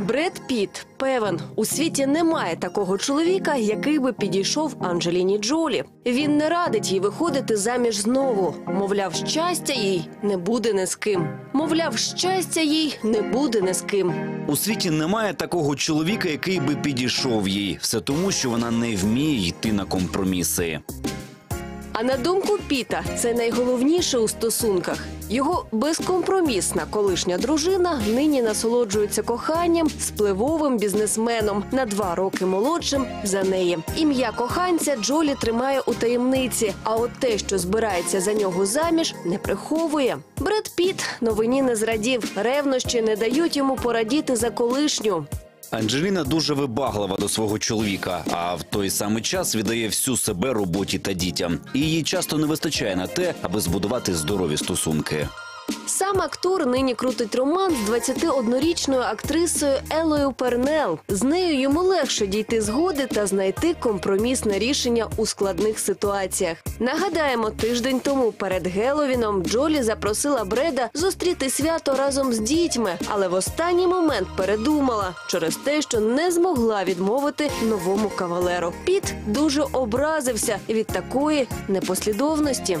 Бред Піт певен, у світі немає такого чоловіка, який би підійшов Анджеліні Джолі. Він не радить їй виходити заміж знову. Мовляв, щастя їй не буде не з ким. Мовляв, щастя їй не буде не з ким. У світі немає такого чоловіка, який би підійшов їй. Все тому, що вона не вміє йти на компроміси. А на думку Піта, це найголовніше у стосунках. Його безкомпромісна колишня дружина нині насолоджується коханням з пливовим бізнесменом на два роки молодшим за неї. Ім'я коханця Джолі тримає у таємниці. А от те, що збирається за нього заміж, не приховує. Бред Піт новині не зрадів. Ревнощі не дають йому порадіти за колишню. Анджеліна дуже вибаглива до свого чоловіка, а в той самий час віддає всю себе роботі та дітям. І їй часто не вистачає на те, аби збудувати здорові стосунки. Сам актор нині крутить роман з 21-річною актрисою Елою Пернел. З нею йому легше дійти згоди та знайти компромісне рішення у складних ситуаціях. Нагадаємо, тиждень тому перед Геловіном Джолі запросила Бреда зустріти свято разом з дітьми, але в останній момент передумала через те, що не змогла відмовити новому кавалеру. Піт дуже образився від такої непослідовності.